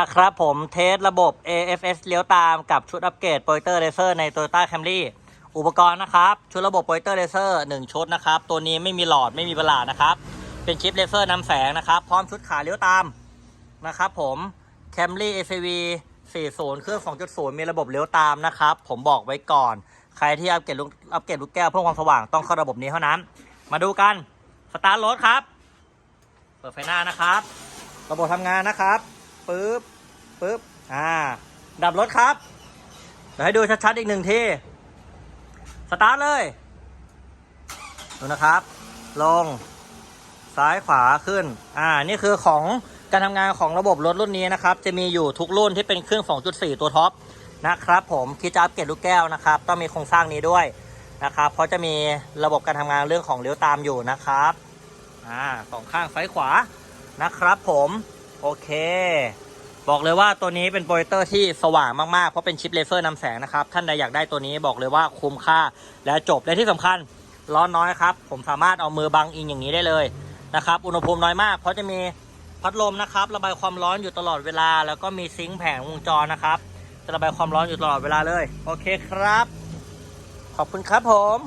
นะครับผมเทสระบบ AFS เลี้ยวตามกับชุดอัปเกรดโปรเตอร์เลเซอร์ใน Toyota Camry อุปกรณ์นะครับ ชุดระบบโปรเตอร์เลเซอร์1ชุดนะครับ ตัวนี้ไม่มีหลอดไม่มีประหลาดนะครับ เป็นชิปเลเซอร์นำแสงนะครับ พร้อมชุดขาเลี้ยวตามนะครับผม Camry ACV 40 เครื่อง 2.0 มีระบบเลี้ยวตามนะครับ ผมบอกไว้ก่อน ใครที่อัปเกรดลูกอัปเกรดลูกแก้วเพิ่มความสว่างต้องเข้าระบบนี้เท่านั้น มาดูกันสตาร์ทรถครับ เปิดไฟหน้านะครับ ระบบทำงานนะครับ ปึ๊บปึ๊บอ่า ดับรถครับ เดี๋ยวให้ดูชัดๆอีกหนึ่งที สตาร์ทเลย ดูนะครับ ลง ซ้ายขวาขึ้น อ่า นี่คือของการทำงานของระบบรถรุ่นนี้นะครับ จะมีอยู่ทุกรุ่นที่เป็นเครื่อง 2.4 ตัวท็อปนะครับผมคิดจะอัปเกรดลูกแก้วนะครับ ต้องมีโครงสร้างนี้ด้วยนะครับ เพราะจะมีระบบการทำงานเรื่องของเลี้ยวตามอยู่นะครับ อ่าสองข้างซ้ายขวานะครับผม โอเค บอกเลยว่าตัวนี้เป็นโปรเจคเตอร์ที่สว่างมาก ๆ เพราะเป็นชิปเลเซอร์นำแสงนะครับ ท่านใดอยากได้ตัวนี้บอกเลยว่าคุ้มค่าและจบและที่สำคัญร้อนน้อยครับ ผมสามารถเอามือบังอิงอย่างนี้ได้เลยนะครับ อุณหภูมิน้อยมาก เพราะจะมีพัดลมนะครับ ระบายความร้อนอยู่ตลอดเวลา แล้วก็มีซิงค์แผงวงจรนะครับ จะระบายความร้อนอยู่ตลอดเวลาเลย โอเคครับ ขอบคุณครับผม